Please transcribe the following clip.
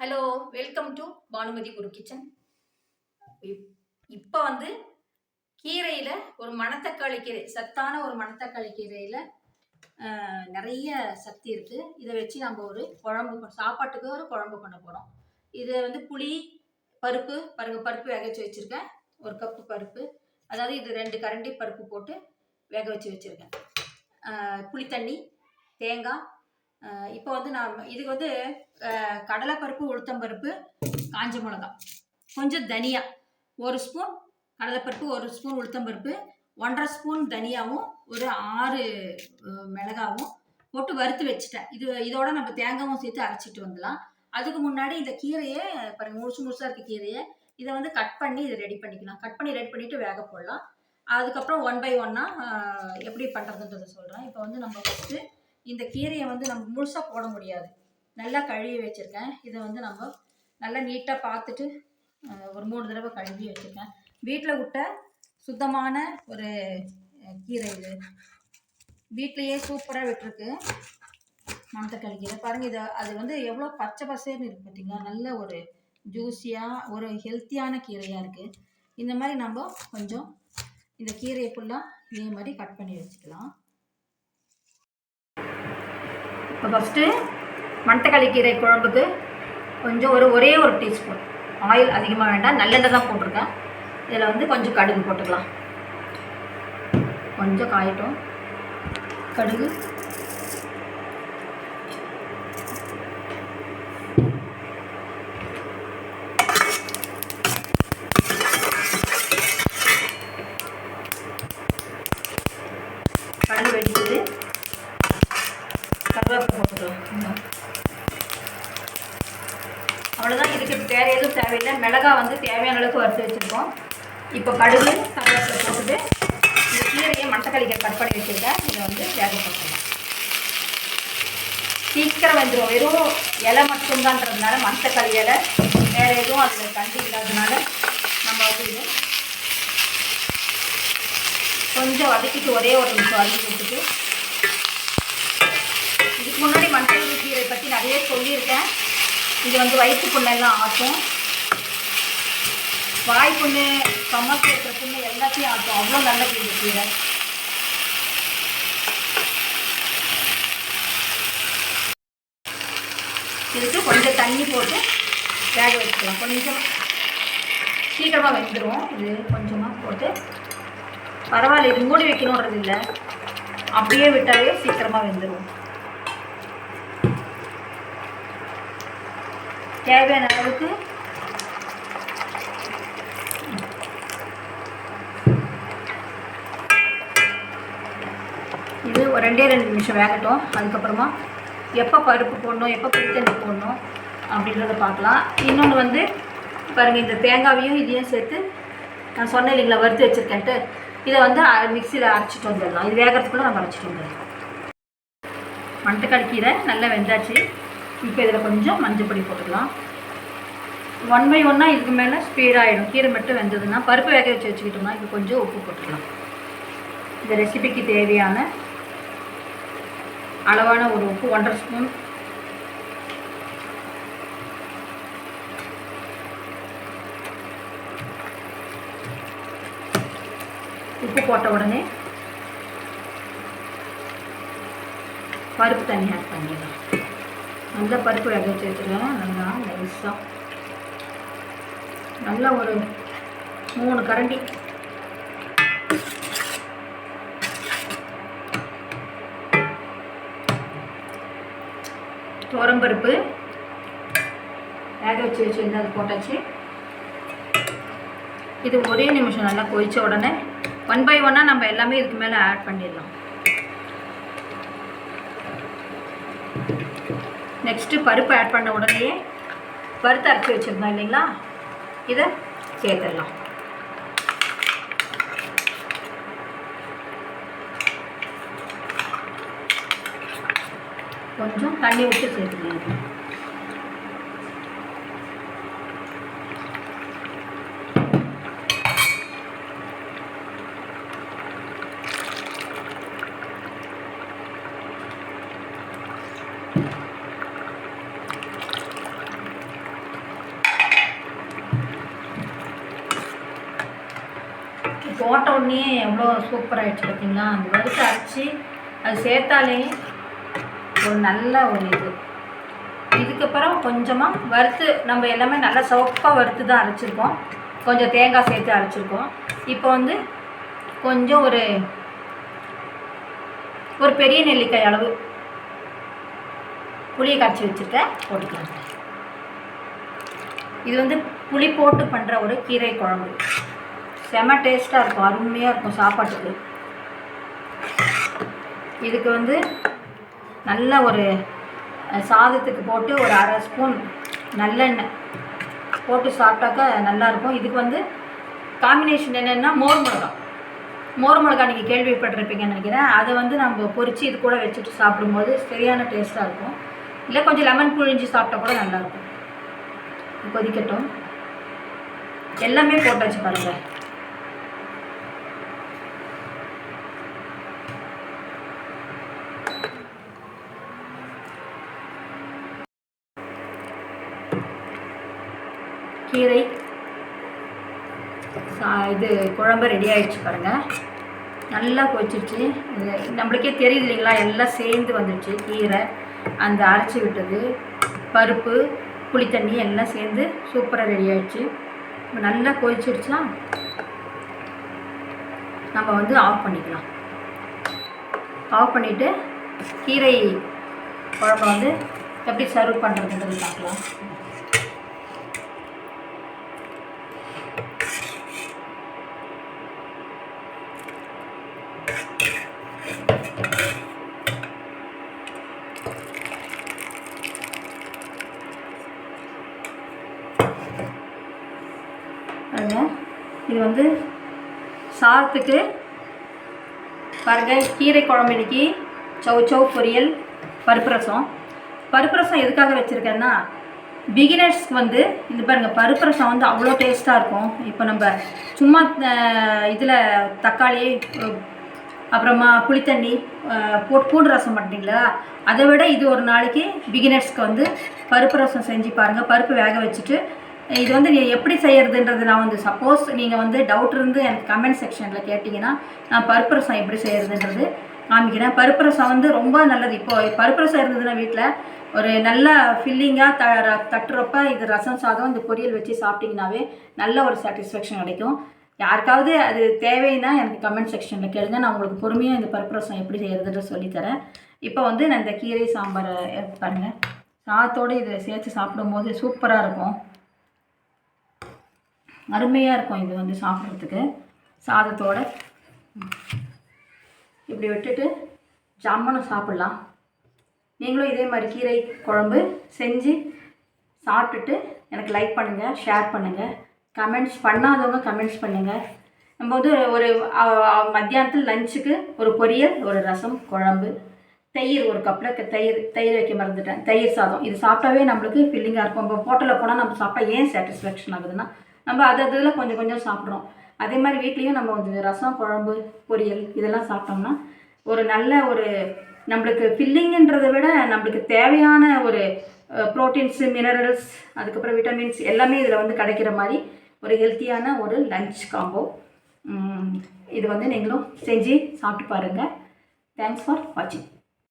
Hello welcome to Bhanumathi Guru kitchen இப்போ வந்து கீரையில் ஒரு மணத்தக்காளி கீரை சத்தான ஒரு மணத்தக்காளி கீரையில் நிறைய சக்தி இருக்குது இதை வச்சு நம்ம ஒரு குழம்பு சாப்பாட்டுக்கு ஒரு குழம்பு பண்ண போகிறோம் இது வந்து புளி பருப்பு பாருங்க பருப்பு வேக வச்சு வச்சுருக்கேன். ஒரு கப்பு பருப்பு. அதாவது இது ரெண்டு கரண்டி பருப்பு போட்டு வேக வச்சு வச்சுருக்கேன். புளி தண்ணி தேங்காய் இப்போ வந்து நான் இதுக்கு வந்து கடலைப்பருப்பு கடலைப்பருப்பு உளுத்தம்பருப்பு காஞ்ச மிளகா கொஞ்சம் தனியா. ஒரு ஸ்பூன் கடலைப்பருப்பு ஒரு ஸ்பூன் உளுத்தம்பருப்பு ஒன்றரை ஸ்பூன் தனியாவும் ஒரு ஆறு மிளகாவும் போட்டு வறுத்து வச்சுட்டேன். இது இதோட நம்ம தேங்காவும் சேர்த்து அரைச்சிட்டு வந்துடலாம். அதுக்கு முன்னாடி இந்த கீரையை பாருங்க முழுசு முழுசாக இருக்க கீரையை இதை வந்து கட் பண்ணி இதை ரெடி பண்ணிக்கலாம். கட் பண்ணி ரெடி பண்ணிட்டு வேக போடலாம். அதுக்கப்புறம் ஒன் பை ஒன்னாக எப்படி பண்ணுறதுன்றதை சொல்கிறேன் இப்போ வந்து நம்ம ஃபஸ்ட்டு இந்த கீரையை வந்து நம்ம முழுசாக போட முடியாது. நல்லா கழுவி வச்சுருக்கேன். இதை வந்து நம்ம நல்லா நீட்டாக பார்த்துட்டு ஒரு மூணு தடவை கழுவி வச்சுருக்கேன். வீட்டில் விட்ட சுத்தமான ஒரு கீரை இது. வீட்லேயே சூப்பராக விட்டுருக்கு. மணத்தக்காளி கீரை. பாருங்கள் இதை அது வந்து எவ்வளோ பச்சை பசேர்னு இருக்குது பார்த்திங்களா? நல்ல ஒரு ஜூஸியாக ஒரு ஹெல்த்தியான கீரையாக இருக்குது இந்த மாதிரி நம்ம கொஞ்சம் இந்த கீரையை ஃபுல்லாக இதே மாதிரி கட் பண்ணி வச்சுக்கலாம். இப்போ ஃபஸ்ட்டு மணத்தக்காளி கீரை குழம்புக்கு கொஞ்சம் ஒரு ஒரே ஒரு டீஸ்பூன் ஆயில் அதிகமாக வேண்டாம் நல்லெண்ணெய் தான் போட்டிருக்கேன். இதில் வந்து கொஞ்சம் கடுகு போட்டுக்கலாம். கொஞ்சம் காயட்டும். கடுகு கடுகு வெடிக்குது கருவேப்பிலை போட்டுக்கலாம் இன்னும். அவ்வளோதான் இதுக்கு வேற எதுவும் மிளகா வந்து தேவையான அளவுக்கு வறுத்து வச்சுருக்கோம். இப்போ கடுகு கருவேப்பிலை போட்டுட்டு இந்த கீரையை மட்டக்களிக்க கட் பண்ணி வச்சுருக்கேன். இதை வந்து வேக போட்டுக்கலாம். சீக்கிரம் வந்துடும் வெறும் இலை மட்டும்தான்றதுனால மட்டக்களி இலை வேறு எதுவும் அதில் தண்டி இல்லாததுனால நம்ம வந்து இது கொஞ்சம் வதக்கிட்டு ஒரே ஒரு நிமிஷம் வதக்கி விட்டுட்டு இதுக்கு முன்னாடி மஞ்சள் கீரை பற்றி நிறைய சொல்லியிருக்கேன். இது வந்து வயிற்று புண்ணெல்லாம் ஆகும் வாய் புண்ணு கம்மத்து இருக்கிற புண்ணு எல்லாத்தையும் ஆட்டும். அவ்வளோ நல்லது இந்த கீரை இதுக்கு கொஞ்சம் தண்ணி போட்டு வேக வச்சுக்கலாம். கொஞ்சம் சீக்கிரமாக வெந்துடும் இது கொஞ்சமாக போட்டு பரவாயில்ல இது மூடி வைக்கணுன்றது இல்லை. அப்படியே விட்டாலே சீக்கிரமாக வெந்துடும் தேவையான அளவுக்கு வந்து ஒரு ரெண்டே ரெண்டு நிமிஷம் வேகட்டும். அதுக்கப்புறமா எப்போ பருப்பு போடணும் எப்போ புளித்தண்ணி போடணும் அப்படின்றத பார்க்கலாம். இன்னொன்று வந்து பாருங்கள் இந்த தேங்காவையும் இதையும் சேர்த்து நான் சொன்னேன் இல்லைங்களா வறுத்து வச்சுருக்கேன்ட்டு. இதை வந்து மிக்சியில் அரைச்சிட்டு வந்துடலாம். இது வேகிறதுக்குள்ளே நம்ம அரைச்சிட்டு வந்துடலாம். மண்டைக்காளி கீரை நல்லா வெந்தாச்சு. இப்போ இதில் கொஞ்சம் மஞ்சள் பொடி போட்டுக்கலாம். ஒன் பை ஒன்னாக இதுக்கு மேலே ஸ்பீடாகிடும் கீரை மட்டும் வெந்ததுன்னா பருப்பு வேக வச்சு வச்சுக்கிட்டோம்னா இது கொஞ்சம் உப்பு போட்டுக்கலாம். இந்த ரெசிபிக்கு தேவையான அளவான ஒரு உப்பு ஒன்றரை ஸ்பூன். உப்பு போட்ட உடனே பருப்பு தண்ணி ஆட் பண்ணிடலாம். நல்லா பருப்பு வேக வச்சு வச்சுருவேன் நல்லா நைஸாக நல்லா ஒரு மூணு கரண்டி. துவரம்பருப்பு வேக வச்சு வச்சுருந்து அது போட்டாச்சு. இது ஒரே நிமிஷம் நல்லா கொதித்த உடனே ஒன் பை ஒன்னாக நம்ம எல்லாமே இதுக்கு மேலே ஆட் பண்ணிடலாம். நெக்ஸ்ட்டு பருப்பு ஆட் பண்ண உடனேயே பருத்து அரைச்சி வச்சுருந்தோம் இல்லைங்களா? இதை சேர்த்துடலாம். கொஞ்சம் தண்ணி விட்டு சேர்த்துக்கணும் போட்ட உடனே எவ்வளோ சூப்பராகிடுச்சு பார்த்தீங்களா அந்த வறுத்து அரைச்சி அது சேர்த்தாலே ஒரு நல்ல ஒரு இது. இதுக்கப்புறம் கொஞ்சமாக வறுத்து நம்ம எல்லாமே நல்லா சோப்பாக வறுத்து தான் அரைச்சிருக்கோம். கொஞ்சம் தேங்காய் சேர்த்து அரைச்சிருக்கோம். இப்போ வந்து கொஞ்சம் ஒரு ஒரு பெரிய நெல்லிக்காய் அளவு புளியை காய்ச்சி வச்சுருக்கேன் போட்டுக்கலாம். இது வந்து புளி போட்டு பண்ணுற ஒரு கீரை குழம்பு. செம டேஸ்ட்டாக இருக்கும் அருமையாக இருக்கும் சாப்பாட்டுக்கு. இதுக்கு வந்து நல்ல ஒரு சாதத்துக்கு போட்டு ஒரு அரை ஸ்பூன் நல்லெண்ணெய் போட்டு சாப்பிட்டாக்கா நல்லாயிருக்கும் இதுக்கு வந்து காம்பினேஷன் என்னென்னா மோர் மிளகா. மோர் மிளகா நீங்கள் கேள்விப்பட்டிருப்பீங்கன்னு நினைக்கிறேன். அதை வந்து நம்ம பொரித்து இது கூட வச்சுட்டு சாப்பிடும்போது சரியான டேஸ்ட்டாக இருக்கும். இல்லை கொஞ்சம் லெமன் புழிஞ்சு சாப்பிட்டா கூட நல்லாயிருக்கும் கொதிக்கட்டும். எல்லாமே போட்டாச்சு பாருங்கள் கீரை. சா- இது குழம்பு ரெடி ஆகிடுச்சு பாருங்கள் நல்லா கொதிச்சிருச்சு. நம்மளுக்கே தெரியுது இல்லைங்களா? எல்லாம் சேர்ந்து வந்துடுச்சு கீரை அந்த அரைச்சி விட்டது பருப்பு புளித்தண்ணி எல்லாம் சேர்ந்து சூப்பராக ரெடி ஆகிடுச்சு நல்லா கொதிச்சிருச்சா? நம்ம வந்து ஆஃப் பண்ணிக்கலாம். ஆஃப் பண்ணிவிட்டு கீரை குழம்பு வந்து எப்படி சர்வ் பண்ணுறதுன்றது பார்க்கலாம் பாருங்க இது வந்து சாதத்துக்கு பாருங்கள் கீரை குழம்பு இன்னைக்கு. சவு சவு பொரியல் பருப்பு ரசம். பருப்பு ரசம் எதுக்காக வச்சுருக்கேன்னா பிகினர்ஸ்க்கு வந்து இது பாருங்கள் பருப்பு ரசம் வந்து அவ்வளோ டேஸ்ட்டாக இருக்கும். இப்போ நம்ம சும்மா இதில் தக்காளி அப்புறமா புளித்தண்ணி போட்டு பூண்டு ரசம் பண்ணுறீங்களா அதை விட இது ஒரு நாளைக்கு பிகினர்ஸ்க்கு வந்து பருப்பு ரசம் செஞ்சு பாருங்கள் பருப்பு வேக வச்சுட்டு இது வந்து நீ எப்படி செய்யறதுன்றது நான் வந்து சப்போஸ் நீங்கள் வந்து டவுட் இருந்து எனக்கு கமெண்ட் செக்ஷனில் கேட்டிங்கன்னா நான் பருப்பு ரசம் எப்படி செய்யறதுன்றது காமிக்கிறேன். பருப்பு ரசம் வந்து ரொம்ப நல்லது. இப்போ பருப்பு ரசம் இருந்ததுன்னா வீட்டில் ஒரு நல்ல ஃபில்லிங்காக த ர- தட்டுறப்ப இது ரசம் சாதம் இந்த பொரியல் வச்சு சாப்பிட்டிங்கனாவே நல்ல ஒரு சாட்டிஸ்ஃபேக்ஷன் கிடைக்கும். யாருக்காவது அது தேவைன்னா எனக்கு கமெண்ட் செக்ஷனில் கேளுங்க. நான் உங்களுக்கு பொறுமையாக இந்த பருப்பு ரசம் எப்படி செய்யறதுன்ற சொல்லித்தரேன். இப்போ வந்து நான் இந்த கீரை சாம்பாரை பாருங்கள் சாதத்தோடு இதை சேர்த்து சாப்பிடும்போது சூப்பராக இருக்கும். அருமையாக இருக்கும் இது வந்து சாப்பிட்றதுக்கு. சாதத்தோட. இப்படி விட்டுட்டு ஜம்மனை சாப்பிட்லாம். நீங்களும் இதே மாதிரி கீரை குழம்பு செஞ்சு சாப்பிட்டுட்டு எனக்கு லைக் பண்ணுங்கள் ஷேர் பண்ணுங்கள் கமெண்ட்ஸ் பண்ணாதவங்க கமெண்ட்ஸ் பண்ணுங்கள் நம்ம வந்து ஒரு மத்தியானத்தில் லஞ்சுக்கு ஒரு பொரியல் ஒரு ரசம் குழம்பு தயிர் ஒரு கப்பில் தயிர் தயிர் வைக்க மறந்துட்டேன். தயிர் சாதம். இது சாப்பிட்டாவே நம்மளுக்கு ஃபில்லிங்காக இருக்கும். இப்போ ஹோட்டலில் போனால் நம்ம சாப்பிட்டா ஏன் சாட்டிஸ்ஃபேக்ஷன் ஆகுதுன்னா நம்ம அது அதில் கொஞ்சம் கொஞ்சம் சாப்பிட்றோம். அதே மாதிரி வீட்லேயும் நம்ம வந்து ரசம் குழம்பு பொரியல் இதெல்லாம் சாப்பிட்டோம்னா ஒரு நல்ல ஒரு நம்மளுக்கு ஃபில்லிங்கன்றதை விட நம்மளுக்கு தேவையான ஒரு ப்ரோட்டீன்ஸு மினரல்ஸ் அதுக்கப்புறம் விட்டமின்ஸ் எல்லாமே இதில் வந்து கிடைக்கிற மாதிரி ஒரு ஹெல்த்தியான ஒரு லஞ்ச் காம்போ இது வந்து நீங்களும் செஞ்சு சாப்பிட்டு பாருங்கள் தேங்க்ஸ் ஃபார் வாட்சிங்